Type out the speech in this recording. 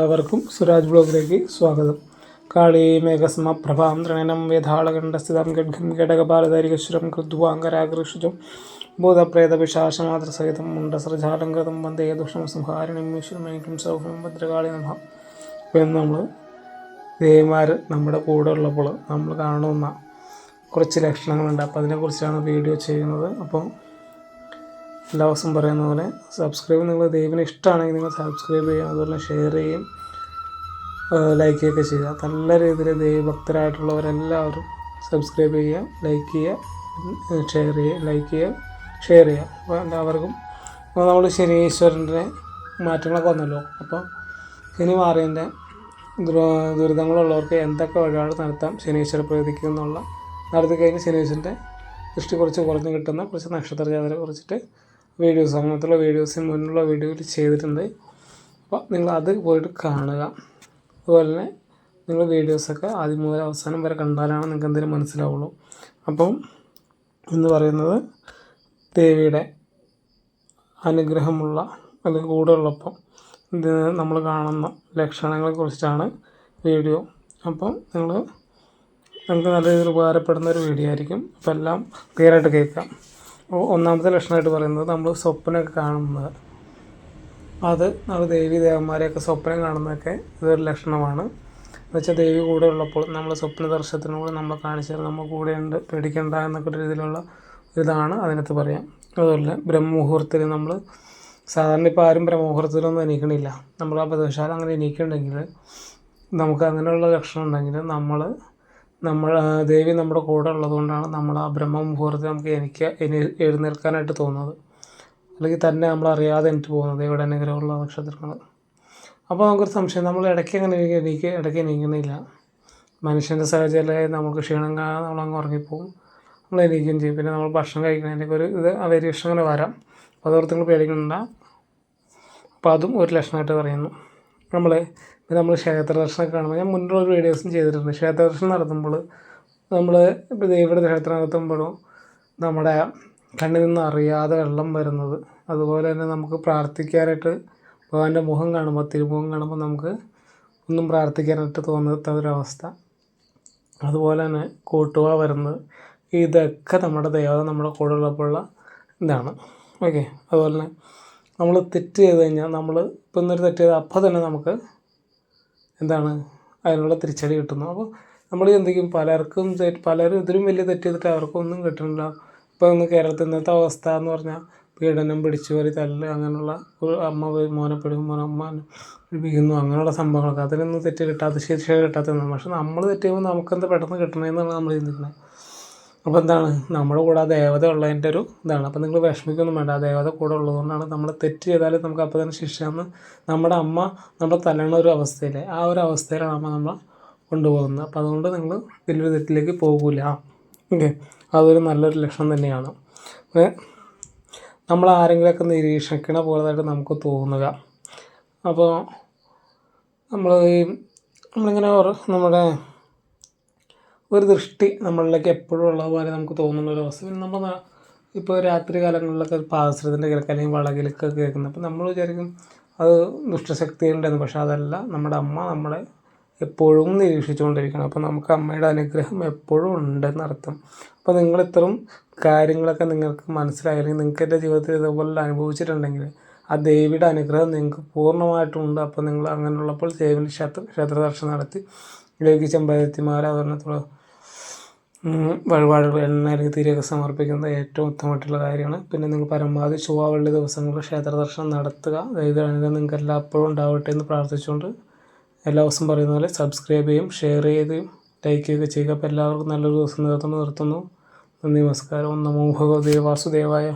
എല്ലാവർക്കും സുരാജ് ബ്ലോഗിലേക്ക് സ്വാഗതം. കാളി മേഘസ്മ പ്രഭാം ത്രണനം വേധാളകണ്ഠസ്ഥിതം ഗഡ്ഗം ഘടകപാലധാരികശ്വരം കൃദ്വാങ്കരാകൃഷിജം ഭൂതപ്രേതപിശാശമാതൃസഹിതം മുണ്ടസ്രജാലങ്കൃതം വന്ദേ ദുഷം സംഹാരിണിം ഈശ്വരമേക്കും സൗഭ്യം ഭദ്രകാളി നമ. ഇന്ന് നമ്മൾ ദേവിമാർ നമ്മുടെ കൂടെ ഉള്ളപ്പോൾ നമ്മൾ കാണുന്ന കുറച്ച് ലക്ഷണങ്ങളുണ്ട്. അപ്പോൾ അതിനെക്കുറിച്ചാണ് വീഡിയോ ചെയ്യുന്നത്. അപ്പോൾ എല്ലാ ദിവസവും പറയുന്ന പോലെ സബ്സ്ക്രൈബ് നിങ്ങൾ ദൈവത്തിന് ഇഷ്ടമാണെങ്കിൽ നിങ്ങൾ സബ്സ്ക്രൈബ് ചെയ്യുക അതുപോലെ ഷെയർ ചെയ്യും ലൈക്ക് ചെയ്യുകയൊക്കെ ചെയ്യുക. നല്ല രീതിയിൽ ദൈവഭക്തരായിട്ടുള്ളവരെല്ലാവരും സബ്സ്ക്രൈബ് ചെയ്യുക ലൈക്ക് ചെയ്യുക ഷെയർ ചെയ്യുക ലൈക്ക് ചെയ്യുക ഷെയർ ചെയ്യുക. അപ്പോൾ എല്ലാവർക്കും അപ്പോൾ നമ്മൾ ശനീശ്വരന്റെ മാറ്റങ്ങളൊക്കെ വന്നല്ലോ. അപ്പോൾ ശനി മാറിയതിന്റെ ദുരിതങ്ങളുള്ളവർക്ക് എന്തൊക്കെ വഴിപാട് നടത്താം ശനീശ്വര പ്രീതിക്ക് എന്നുള്ള നടത്തി കഴിഞ്ഞ് ശനീശ്വരന്റെ ദൃഷ്ടി കുറച്ച് കുറഞ്ഞ് കിട്ടുന്ന കുറച്ച് നക്ഷത്ര ജാതരെ കുറിച്ചിട്ട് വീഡിയോസ് അങ്ങനത്തുള്ള വീഡിയോസ് മുന്നുള്ള വീഡിയോയിൽ ചെയ്തിട്ടുണ്ട്. അപ്പോൾ നിങ്ങൾ അത് പോയിട്ട് കാണുക. അതുപോലെ തന്നെ നിങ്ങൾ വീഡിയോസൊക്കെ ആദ്യം മുതൽ അവസാനം വരെ കണ്ടാലാണ് നിങ്ങൾക്ക് എന്തെങ്കിലും മനസ്സിലാവുള്ളൂ. അപ്പം എന്ന് പറയുന്നത് ദേവിയുടെ അനുഗ്രഹമുള്ള അല്ലെങ്കിൽ കൂടെ ഉള്ളപ്പം നമ്മൾ കാണുന്ന ലക്ഷണങ്ങളെ കുറിച്ചിട്ടാണ് വീഡിയോ. അപ്പം നിങ്ങൾ നമുക്ക് നല്ല രീതിയിൽ ഉപകാരപ്പെടുന്ന ഒരു വീഡിയോ ആയിരിക്കും. അപ്പോൾ എല്ലാം ക്ലിയറായിട്ട് കേൾക്കാം. ഒന്നാമത്തെ ലക്ഷണമായിട്ട് പറയുന്നത് നമ്മൾ സ്വപ്നമൊക്കെ കാണുന്നത്. അത് നമ്മൾ ദേവി ദേവന്മാരെയൊക്കെ സ്വപ്നം കാണുന്നതൊക്കെ ഇതൊരു ലക്ഷണമാണ്. എന്നുവെച്ചാൽ ദേവി കൂടെ ഉള്ളപ്പോൾ നമ്മൾ സ്വപ്ന ദർശനത്തിനൂടെ നമ്മൾ കാണിച്ചാൽ നമ്മൾ കൂടെയുണ്ട് പേടിക്കണ്ട എന്നൊക്കെ രീതിയിലുള്ള ഇതാണ് അതിനകത്ത് പറയാം. അതുപോലെ ബ്രഹ്മമുഹൂർത്തത്തിൽ നമ്മൾ സാധാരണ ഇപ്പോൾ ആരും ബ്രഹ്മമുഹൂർത്തത്തിലൊന്നും എണീക്കണില്ല. നമ്മൾ ആ പ്രദേശം അങ്ങനെ എണീക്കുന്നുണ്ടെങ്കിൽ നമുക്ക് അങ്ങനെയുള്ള ലക്ഷണം ഉണ്ടെങ്കിൽ നമ്മൾ നമ്മൾ ദേവി നമ്മുടെ കൂടെ ഉള്ളതുകൊണ്ടാണ് നമ്മൾ ആ ബ്രഹ്മ മുഹൂർത്തം നമുക്ക് എനിക്ക് എഴുന്നേൽക്കാനായിട്ട് തോന്നുന്നത്. അല്ലെങ്കിൽ തന്നെ നമ്മൾ അറിയാതെ എനിക്ക് പോകുന്നത് ഇവിടെ അനുഗ്രഹമുള്ള നക്ഷത്രങ്ങൾ അപ്പോൾ നമുക്കൊരു സംശയം നമ്മൾ ഇടയ്ക്ക് അങ്ങനെ എനിക്ക് ഇടയ്ക്ക് നീങ്ങുന്നില്ല മനുഷ്യന്റെ സാഹചര്യമായി നമുക്ക് ക്ഷീണം കാണാൻ നമ്മളങ്ങ് ഉറങ്ങിപ്പോകും നമ്മൾ എണീക്കുകയും ചെയ്യും. പിന്നെ നമ്മൾ ഭക്ഷണം കഴിക്കുന്നതിന്റെയൊക്കെ ഒരു ഇത് വേരിയേഷൻ അങ്ങനെ വരാം. അപ്പോൾ അതോർത്ത് നിങ്ങൾ അപ്പോൾ അതും ഒരു ലക്ഷണമായിട്ട് പറയുന്നു. നമ്മൾ നമ്മൾ ക്ഷേത്ര ദർശനം കാണുമ്പോൾ ഞാൻ മുന്നിലുള്ള ഒരു വീഡിയോസും ചെയ്തിട്ടുണ്ട്. ക്ഷേത്ര ദർശനം നടത്തുമ്പോൾ നമ്മൾ ഇപ്പോൾ ദൈവയുടെ ക്ഷേത്രം നടത്തുമ്പോഴും നമ്മുടെ കണ്ണിൽ നിന്ന് അറിയാതെ വെള്ളം വരുന്നത്. അതുപോലെ തന്നെ നമുക്ക് പ്രാർത്ഥിക്കാനായിട്ട് ഭഗവാന്റെ മുഖം കാണുമ്പോൾ തിരുമുഖം കാണുമ്പോൾ നമുക്ക് ഒന്നും പ്രാർത്ഥിക്കാനായിട്ട് തോന്നാത്ത ഒരവസ്ഥ. അതുപോലെ തന്നെ കൂട്ടുക വരുന്നത്. ഇതൊക്കെ നമ്മുടെ ദേവത നമ്മുടെ കൂടെ ഉള്ളപ്പോഴുള്ള ഇതാണ്. ഓക്കെ? അതുപോലെ തന്നെ നമ്മൾ തെറ്റ് ചെയ്ത് കഴിഞ്ഞാൽ നമ്മൾ ഇപ്പം ഇന്നൊരു തെറ്റ് ചെയ്താൽ അപ്പം തന്നെ നമുക്ക് എന്താണ് അതിനുള്ള തിരിച്ചടി കിട്ടുന്നു. അപ്പോൾ നമ്മൾ എന്തെങ്കിലും പലർക്കും പലരും ഇതിലും വലിയ തെറ്റ് ചെയ്തിട്ട് അവർക്കും ഒന്നും കിട്ടുന്നില്ല. ഇപ്പോൾ ഇന്ന് കേരളത്തിൽ ഇന്നത്തെ അവസ്ഥ എന്ന് പറഞ്ഞാൽ പീഡനം പിടിച്ചു വരി തല്ല് അങ്ങനെയുള്ള അമ്മ മോനെ പിടിക്കും മോനെ അമ്മ പിടിപ്പിക്കുന്നു അങ്ങനെയുള്ള സംഭവങ്ങളൊക്കെ. അതിനൊന്നും തെറ്റ് കിട്ടാത്ത ശിക്ഷ കിട്ടാത്തതാണ് പക്ഷെ നമ്മൾ തെറ്റ് ചെയ്യുമ്പോൾ നമുക്കെന്ത് പെട്ടെന്ന് കിട്ടണമെന്നാണ് നമ്മൾ ചിന്തിക്കുന്നത്. അപ്പോൾ എന്താണ്? നമ്മുടെ കൂടെ ആ ദേവത ഉള്ളതിന്റെ ഒരു ഇതാണ്. അപ്പോൾ നിങ്ങൾ വിഷമിക്കൊന്നും വേണ്ട. ആ ദേവത കൂടെ ഉള്ളതുകൊണ്ടാണ് നമ്മൾ തെറ്റ് ചെയ്താൽ നമുക്ക് അപ്പോൾ തന്നെ ശിക്ഷയെന്ന് നമ്മുടെ അമ്മ നമ്മുടെ തലണ ഒരു അവസ്ഥയിൽ ആ ഒരു അവസ്ഥയിലാണ് അമ്മ നമ്മൾ കൊണ്ടുപോകുന്നത്. അപ്പോൾ അതുകൊണ്ട് നിങ്ങൾ വലിയൊരു തെറ്റിലേക്ക് പോകില്ല ഓക്കെ? അതൊരു നല്ലൊരു ലക്ഷണം തന്നെയാണ്. നമ്മൾ ആരെങ്കിലുമൊക്കെ നിരീക്ഷിക്കണ പോലതായിട്ട് നമുക്ക് തോന്നുക. അപ്പോൾ നമ്മൾ ഈ നമ്മളിങ്ങനെ നമ്മുടെ ഒരു ദൃഷ്ടി നമ്മളിലേക്ക് എപ്പോഴും ഉള്ള പോലെ നമുക്ക് തോന്നുന്ന ഒരു അവസ്ഥ. പിന്നെ നമ്മൾ ഇപ്പോൾ രാത്രി കാലങ്ങളിലൊക്കെ പാദശ്രത്തിന്റെ കിഴക്ക് അല്ലെങ്കിൽ വളകിലൊക്കെ കേൾക്കുന്നത് നമ്മൾ വിചാരിക്കും അത് ദുഷ്ടശക്തികളുണ്ടെന്ന് പക്ഷേ അതല്ല. നമ്മുടെ അമ്മ നമ്മളെ എപ്പോഴും നിരീക്ഷിച്ചുകൊണ്ടിരിക്കണം. അപ്പോൾ നമുക്ക് അമ്മയുടെ അനുഗ്രഹം എപ്പോഴും ഉണ്ടെന്ന് അർത്ഥം. അപ്പോൾ നിങ്ങൾ ഇത്തരം കാര്യങ്ങളൊക്കെ നിങ്ങൾക്ക് മനസ്സിലായാലും നിങ്ങൾക്ക് എന്റെ ജീവിതത്തിൽ ഇതുപോലെ അനുഭവിച്ചിട്ടുണ്ടെങ്കിൽ ആ ദേവിയുടെ അനുഗ്രഹം നിങ്ങൾക്ക് പൂർണമായിട്ടുണ്ട്. അപ്പോൾ നിങ്ങൾ അങ്ങനെയുള്ളപ്പോൾ ദേവിന്റെ ക്ഷേത്ര ക്ഷേത്ര ദർശനം നടത്തി ഇതിലേക്ക് ചെമ്പരത്തിമാല അതുപോലെ വഴിപാടുകൾ എണ്ണയിലേക്ക് തിരിയൊക്കെ സമർപ്പിക്കുന്നത് ഏറ്റവും ഉത്തമമായിട്ടുള്ള കാര്യമാണ്. പിന്നെ നിങ്ങൾ പരമാവധി ചൊവ്വ ദിവസങ്ങൾ ദിവസങ്ങളിൽ ക്ഷേത്ര ദർശനം നടത്തുക. അതായത് നിങ്ങൾക്ക് എല്ലായ്പ്പോഴും ഉണ്ടാവട്ടെ എന്ന് പ്രാർത്ഥിച്ചുകൊണ്ട് എല്ലാ ദിവസവും പറയുന്ന പോലെ സബ്സ്ക്രൈബ് ചെയ്യും ഷെയർ ചെയ്യുകയും ലൈക്ക് ചെയ്യുക ചെയ്യുക. അപ്പോൾ എല്ലാവർക്കും നല്ലൊരു ദിവസം നേർത്തുന്നു നിർത്തുന്നു. നന്ദി നമസ്കാരം. നമോ ഭഗവതേ വാസുദേവായ.